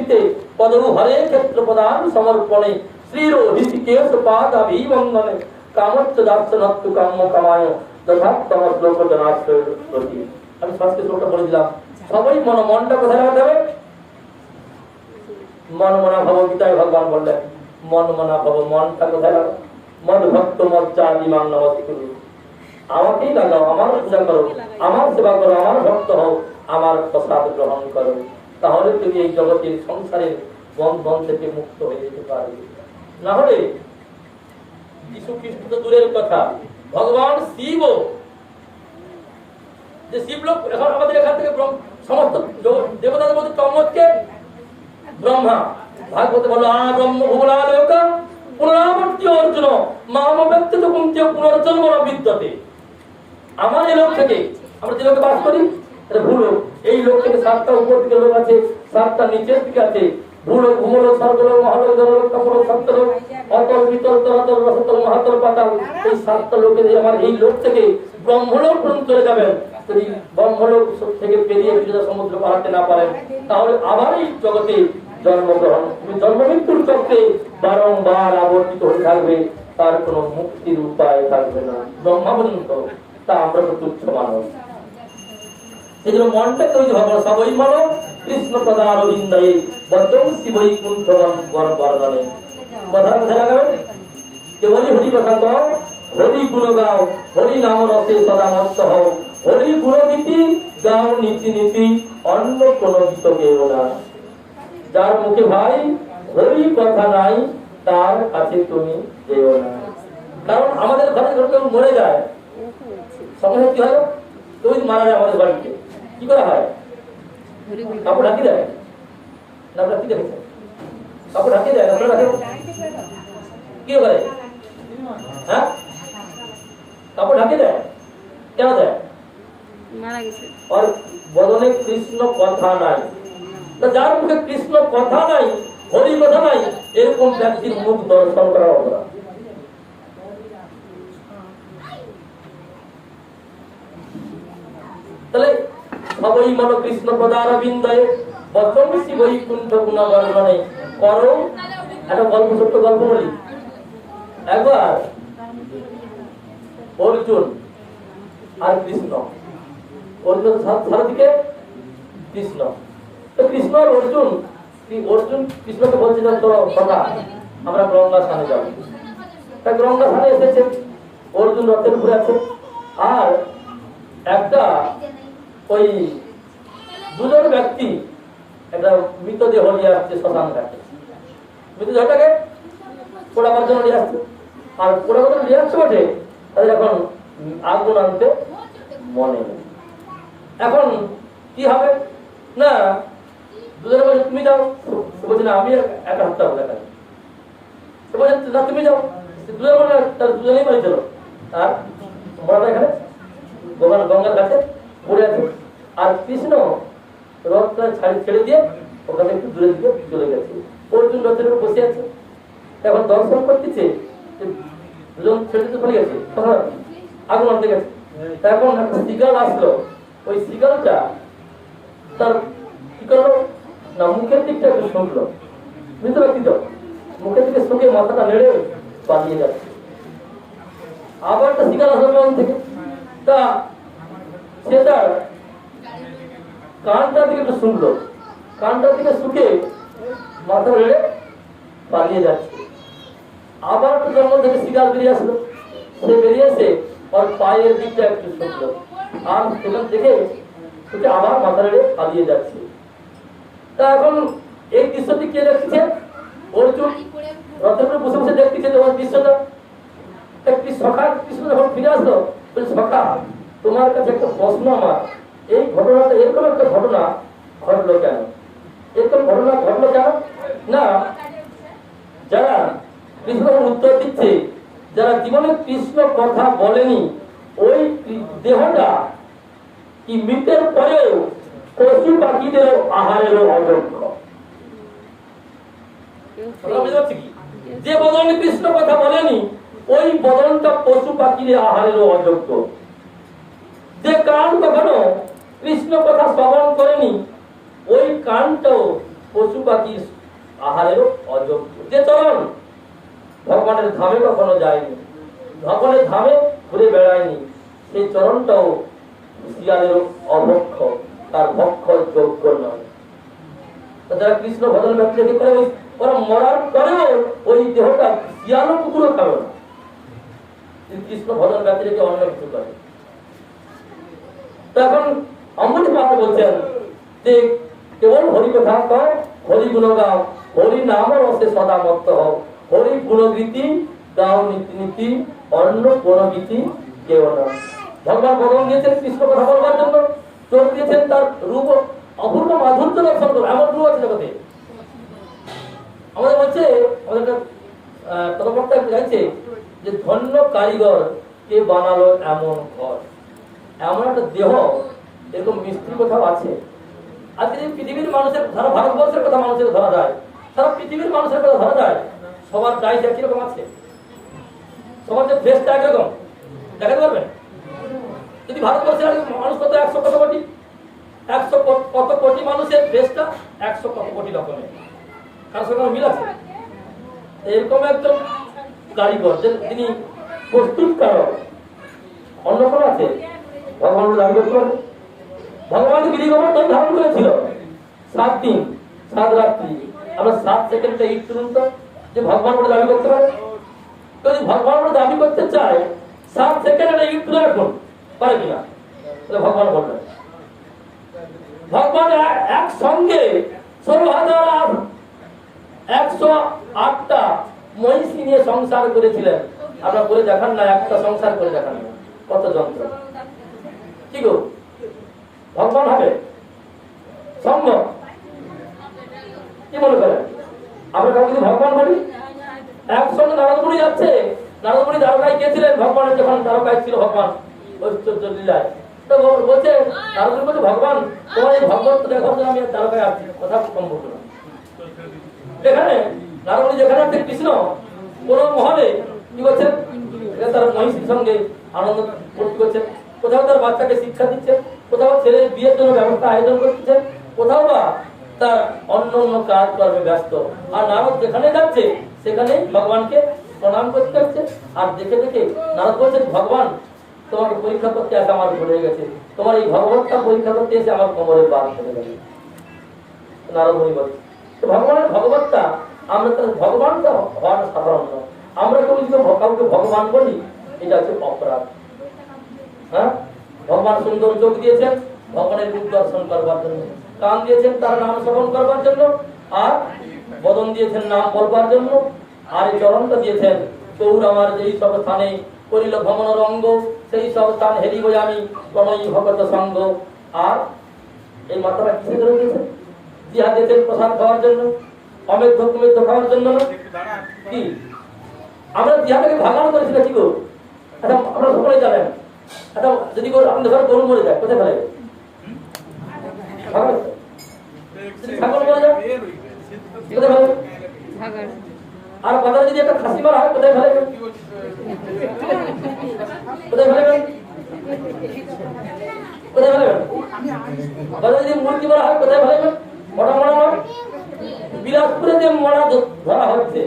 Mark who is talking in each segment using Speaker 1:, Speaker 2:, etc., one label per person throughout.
Speaker 1: সমর্পিতে পদৌ হরে ক্ষেত্র প্রদান সমর্পণে শ্রীর দার্শনত্ব কাম্য কামায় শ্লোক আমি শ্লোকটা বলে দিলাম। মন মনটা কোথায় হবে? মন মনা ভব গীতায় ভগবান বললেন মন মনা ভব মনটা কোথায় মদ ভক্ত মজ্জা আমাকেই লাগাও, আমার পূজা করো, আমার সেবা করো, আমার ভক্ত হও, আমার প্রসাদ গ্রহণ করো। তাহলে তুমি এই জগতের সংসারের বন্ধন থেকে মুক্ত হয়ে যেতে পারবে। না হলে যিশু খ্রিস্ট তো দূরের কথা। ভগবান শিব যে শিব লোক এখন আমাদের এখান থেকে সমস্ত দেবতাদের মধ্যে কম হচ্ছে ব্রহ্মা। ভাগবত বলো আ ব্রহ্ম ভুবনালোক পুনরাবর্তি অর্জুন। মাম ব্যক্তি তো কুন্তীয় পুনর্জন্ম বিদ্যতে। আমার এই লোক থেকে আমরা যে লোকে বাস করি সমুদ্র না পারেন, তাহলে আবার এই জগতে জন্মগ্রহণ জন্ম মৃত্যুর চক্রে বারংবার আবর্তিত হয়ে থাকবে। তার কোনো মুক্তির উপায় থাকবে না। ব্রহ্মা পর্যন্ত তা আমরা তো তুচ্ছ মানুষ। এই জন্য মনটাকে ওই যে সবই মন কৃষ্ণ প্রদান অরবিন্দায় বদ্ধম শিবই কুণ্ঠ বর্ণনে কথা কোথায় লাগাবেন যে হরি কথা কও? হরি গুণ গাও, হরি নাম রসে সদা মস্ত হও। হরি গুণ নীতি গাও নীতি নীতি, অন্য কোন গীত গেও না। যার মুখে ভাই, হরি কথা নাই, তার কাছে তুমি যেও না। কারণ আমাদের ঘরে ঘরে কেউ মরে যায়, সময় কি হয়? কেউ মারা যায় আমাদের বাড়িতে। কি করা হয়? কাপড় ঢাকি দেয়। না আপনারা কি কাপড় ঢাকি দেয় আপনারা রাখেন কি করে হ্যাঁ? কাপড় ঢাকি দেয়? কেন দেয়? আর বদনে কৃষ্ণ কথা নাই। যার মুখে কৃষ্ণ কথা নাই হরি কথা নাই এরকম ব্যক্তির মুখ দর্শন করা অপরাধ তাহলে সবই মন কৃষ্ণ প্রদান বিন্দয়ে বচন শিবই কুণ্ঠ গুণ বর্ণনে করো। একটা গল্প, ছোট্ট গল্প বলি। একবার অর্জুন আর কৃষ্ণ, অর্জুন সারথীকে কৃষ্ণ। তো কৃষ্ণ আর অর্জুন অর্জুন কৃষ্ণকে বলছে যে তোর কথা আমরা গঙ্গা স্থানে যাব। তা গঙ্গা স্থানে এসেছে, অর্জুন রথের উপরে আছে। আর একটা ওই দুজন ব্যক্তি একটা মৃতদেহ নিয়ে আসছে শ্মশান ঘাটে। মৃতদেহটাকে পোড়াবার জন্য নিয়ে আসছে। আর পোড়াবার জন্য নিয়ে আসছে বটে, তাদের এখন আগুন আনতে মনে নেই। এখন কি হবে? না, দুজনে বলছে, তুমি যাও। বলছে, না, আমি একা হাঁটতে হবে সে বলছে, না, তুমি যাও। দুজনে বলে তার দুজনেই বাড়ি চলো আর মরাটা এখানে গঙ্গা গঙ্গার কাছে পড়ে আছে। আর কৃষ্ণ রথটা ছাড়ি ছেড়ে দিয়ে ওখানে একটু দূরে দিকে চলে গেছে। অর্জুন রথের উপর বসে আছে। এখন দর্শন করতেছে এখন একটা আসলো। ওই তার না, মুখের দিকটা একটু মৃত ব্যক্তি তো মুখের দিকে মাথাটা নেড়ে যাচ্ছে। আবার একটা আসলো থেকে। তা সে তার কানটার দিকে একটু শুনলো। কানটার দিকে শুকে মাথা নেড়ে পালিয়ে যাচ্ছে। আবার একটু জঙ্গল থেকে শিকার বেরিয়ে আসলো। সে বেরিয়ে এসে ওর পায়ের দিকটা একটু শুনলো। আর সেখান থেকে শুকে আবার মাথা নেড়ে পালিয়ে যাচ্ছে। তা এখন এই দৃশ্যটি কে দেখছে? অর্জুন। রথের উপরে বসে বসে দেখতেছে তোমার দৃশ্যটা। একটি সখা কৃষ্ণ যখন ফিরে আসলো সখা, তোমার কাছে একটা প্রশ্ন আমার। এই ঘটনাটা এরকম একটা ঘটনা ঘটলো কেন? এরকম ঘটনা ঘটলো কেন? না, যারা কৃষ্ণ উত্তর দিচ্ছে, যারা জীবনে কৃষ্ণ কথা বলেনি, ওই দেহটা কি মৃতের পরেও পশু পাখিদের আহারেরও অযোগ্য? যে বদনে কৃষ্ণ কথা বলেনি, ওই বদনটা পশু পাখির আহারের অযোগ্য। যে কান কখনো কৃষ্ণ কথা শ্রবণ করেনি, ওই কানটাও পশু পাখির আহারেরও অযোগ্য। যে চরণ, ভগবানের ধামে কখনো যায়নি, ভগবানের ধামে ঘুরে বেড়ায়নি, সেই চরণটাও শিয়ালেরও অভক্ষ তার ভক্ষ যোগ্য নয়। যারা কৃষ্ণ ভজন ব্যক্তি করে ওরা মরার পরেও ওই দেহটা শিয়ালও কুকুরও খাবে না। কৃষ্ণ ভজন ব্যক্তি রেখে অন্য কিছু করে। তখন অমৃত পাত্র বলছেন যে কেবল হরি কথা কও হরি গুণ গাও হরি নাম রসে সদা মত্ত হও। হরি গুণগীতি, দাও নীতি নীতি, অন্য গীতি কেউ না। ভগবান ভগবান দিয়েছেন কৃষ্ণ কথা বলবার জন্য চোখ দিয়েছেন, তার রূপ অপূর্ব মাধুর্য দর্শন করবে এমন রূপ আছে জগতে। আমাদের বলছে, আমাদের একটা তদপক্তা গাইছে যে ধন্য কারিগর কে বানালো এমন ঘর। এমন একটা দেহ এরকম মিস্ত্রি কোথাও আছে? আজকে যদি পৃথিবীর মানুষের সারা ভারতবর্ষের কথা মানুষের ধরা যায়, সারা পৃথিবীর মানুষের কথা ধরা যায়, সবার ডাইস একই রকম আছে? সবার যে ফেসটা একরকম দেখাতে পারবেন? যদি ভারতবর্ষের মানুষ কত, একশো কত কোটি? একশো কত- কোটি মানুষের ফেসটা একশো কত কোটি রকমের। কারোর সঙ্গে মিল আছে? এরকম একজন কারিগর, যে তিনি প্রস্তুতকারক। অন্য কোনো আছে? ভগবান দাবি ভগবান তো ধারণ করেছিল। সাত দিন, সাত রাত্রি। আমরা সাত সেকেন্ডটা ইট তুলুন তো যে ভগবান বলে দাবি করতে পারে। যদি ভগবান বলে দাবি করতে চায়, সাত সেকেন্ড ইট তুলে রাখুন পারে কিনা? ভগবান বলবেন ভগবান এক- একসঙ্গে ষোলো হাজার একশো আটটা মহিষী নিয়ে সংসার করেছিলেন। আপনারা করে দেখান না, একটা সংসার করে দেখান। কত যন্ত্র। কি গো? ভগবান হবে? সম্ভব? কি মনে করেন আমরা কাউকে ভগবান বলি? একসঙ্গে নারদমুনি যাচ্ছে। নারদমুনি দ্বারকায় গিয়েছিলেন, ভগবানের যখন দ্বারকায় ছিল ভগবান, ঐশ্বর্য লীলায়। তো বলছে বলছে, ভগবান, তোমার এই ভগবত জন্য আমি দ্বারকায় আসছি। কথা সম্ভব না যেখানে নারদমুনি যেখানে আছে, কৃষ্ণ কোন কি এখানে তার মহিষীর সঙ্গে আনন্দ করছেন কোথাও তার বাচ্চাকে শিক্ষা দিচ্ছেন কোথাও ছেলের বিয়ের জন্য ব্যবস্থা আয়োজন করতেছেন কোথাও বা তার অন্য অন্য কাজ কর্মে ব্যস্ত। আর নারদ যেখানে যাচ্ছে সেখানে ভগবানকে প্রণাম করতে হচ্ছে। আর দেখে দেখে নারদ বলছেন, ভগবান, তোমাকে পরীক্ষা করতে আসে আমার ভুলে গেছে। তোমার এই ভগবতটা পরীক্ষা করতে এসে আমার কোমরের বাদ চলে গেছে। নারদ বলে ভগবানের ভগবতটা, আমরা তার ভগবানটা হওয়াটা সাধারণ নয়। আমরা যদি কাউকে ভগবান বলি, এটা হচ্ছে অপরাধ। হ্যাঁ? ভগবান সুন্দর চোখ দিয়েছেন, ভগবানের রূপ দর্শন করবার জন্য। কান দিয়েছেন, তার নাম শ্রবণ করবার জন্য। আর বদন দিয়েছেন, নাম বলবার জন্য। আর এই চরণটা দিয়েছেন, চৌর আমার যেই সব স্থানে করিল ভ্রমণ রঙ্গ, সেই সব স্থান হেরিব আমি, প্রণয়ী ভগত সঙ্গ। আর এই মাথাটা কিসে করে দিয়েছেন? জিহা দিয়েছেন প্রসাদ খাওয়ার জন্য, অমেধ্য কুমেধ্য খাওয়ার জন্য কি? আমরা জিহাটাকে ভাগানো করেছি না কি গো? আচ্ছা আপনারা সকলে জানেন। আচ্ছা যদি আপনাদের ঘরে গরু মরে যায় কোথায় ফেলে ভাগানো? যদি ছাগল মরে যায় কোথায় ফেলে আর বাজারে যদি একটা খাসি মারা হয় কোথায় ফেলে কোথায় ফেলে কোথায় ফেলে বাজারে যদি মুরগি মারা হয় কোথায় ফেলে মোটা মোটা নয় বিলাসপুরে যে মরা ধরা হচ্ছে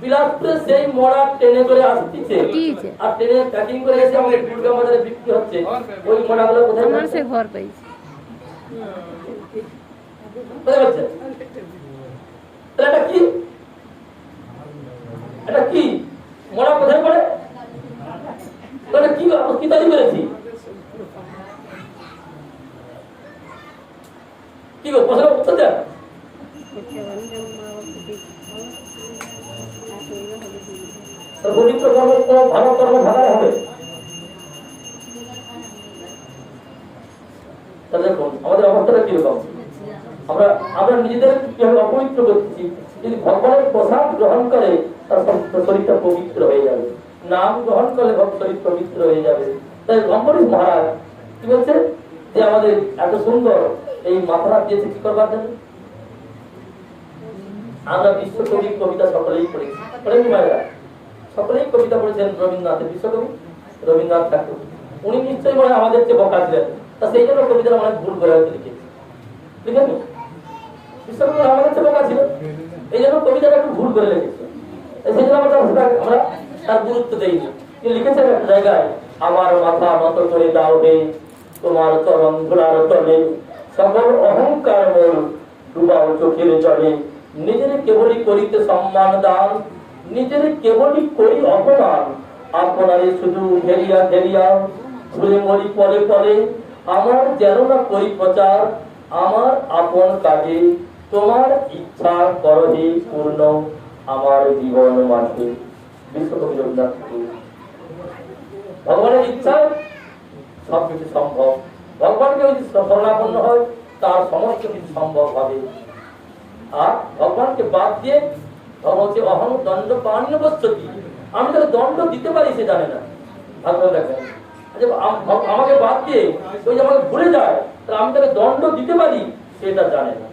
Speaker 1: বিলাসপুরে সেই মরা ট্রেনে করে আসতেছে। আর ট্রেনে প্যাকিং করে এসে আমাদের দুর্গা বাজারে বিক্রি হচ্ছে। ওই মরাগুলো কোথায়
Speaker 2: আমার ঘর পাইছে
Speaker 1: কোথায় ফেলছে এটা কি? এটা কি? মরা কোথায় পড়ে? তাহলে কি কি তৈরি করেছি? কি গো প্রশ্ন উত্তর দেন তো পবিত্র কোনো ভালো কর্ম ভালো হবে। তাহলে দেখুন, আমাদের অবস্থাটা কীরকম? আমরা আমরা নিজেদের কীভাবে অপবিত্র করছি? যদি ভগবানের প্রসাদ গ্রহণ করে, তার শরীরটা পবিত্র হয়ে যাবে। নাম গ্রহণ করলে শরীর পবিত্র হয়ে যাবে। তাই অম্বরীশ মহারাজ কি বলছে? যে আমাদের এত সুন্দর এই মাথাটা দিয়েছে, কি করবার জন্য? আমরা বিশ্বকবি কবিতা সকলেই পড়েছি। পড়েনি মায়েরা? সকলেই কবিতা পড়েছেন রবীন্দ্রনাথের বিশ্বকবি রবীন্দ্রনাথ ঠাকুর। উনি নিশ্চয়ই মনে আমাদের চেয়ে বকা ছিলেন তা সেই জন্য কবিতাটা অনেক ভুল করে হয়তো লিখেছে। লিখেন বিশ্বকবি আমাদের চেয়ে বোকা ছিল এই জন্য কবিতাটা একটু ভুল করে লিখেছে। এই জন্য আমরা আমরা তার গুরুত্ব দেইনি। তিনি লিখেছেন একটা জায়গায়, আমার মাথা নত করে দাও হে তোমার চরণ ধুলার তলে। সকল অহংকার মোর ডুবাও চোখের জলে। নিজের কেবলই করিতে সম্মান দান। নিজের কেবলই করি অপমান। আপনারে শুধু ঘেরিয়া ঘেরিয়া ঘুরে মরি পরে পরে, আমার যেন না করি প্রচার, আমার আপন কাজে তোমার ইচ্ছা করহে পূর্ণ আমার জীবন ঠাকুর। ভগবানের ইচ্ছায় সবকিছু সম্ভব। ভগবানকে যদি শরণাপন্ন হয়, তার সমস্ত কিছু সম্ভব হবে। আর ভগবানকে বাদ দিয়ে ভগবতী অহং দণ্ড আমি তাকে দণ্ড দিতে পারি, সে জানে না। ভাগবত দেখেন। যে আমাকে বাদ দিয়ে যে আমাকে ভুলে যায়, তাহলে আমি তাকে দণ্ড দিতে পারি? সেটা জানে না।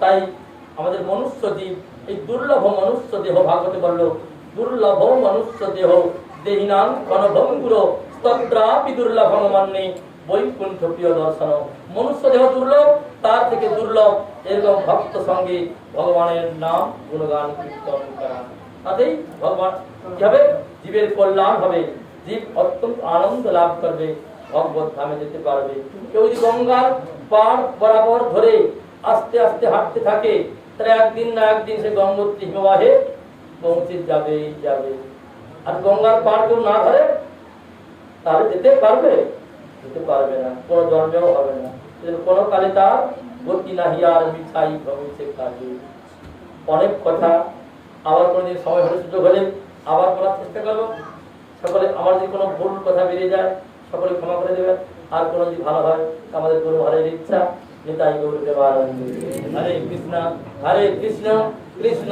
Speaker 1: তাই আমাদের মনুষ্য জীব, এই দুর্লভ মনুষ্য দেহ ভাগবতে বলল দুর্লভ মনুষ্য দেহ, দেহিনাং কনভঙ্গুর তত্রাপি দুর্লভ মান্যে বৈকুণ্ঠ প্রিয় দর্শন। মনুষ্য দেহ দুর্লভ, তার থেকে দুর্লভ। এরকম ভক্ত সঙ্গে ভগবানের নাম গুণগান কীর্তন করা। তাতেই ভগবান কি হবে? জীবের কল্যাণ হবে। জীব অত্যন্ত আনন্দ লাভ করবে, ভগবত ধামে যেতে পারবে। কেউ যদি গঙ্গার পার বরাবর ধরে আস্তে আস্তে হাঁটতে থাকে, তাহলে একদিন না একদিন সে গঙ্গোত্রী হিমবাহে পৌঁছে যাবেই যাবে। আর গঙ্গার পার কেউ না ধরে, তাহলে যেতে পারবে? যেতে পারবে না। কোনো জন্মেও হবে না। কোনো কালে তার গতি নাহি আর মিঠাই ভবিষ্যে কাজে। অনেক কথা আবার কোনোদিন সময় হলে সুযোগ হলে আবার বলার চেষ্টা করব। সকলে আমার যদি কোনো ভুল কথা বেরিয়ে যায়, সকলে ক্ষমা করে দেবেন। আর কোনো যদি ভালো হয় আমাদের গুরু হরের ইচ্ছা, নিতাই গৌর দেবানন্দ। হরে কৃষ্ণ হরে কৃষ্ণ কৃষ্ণ।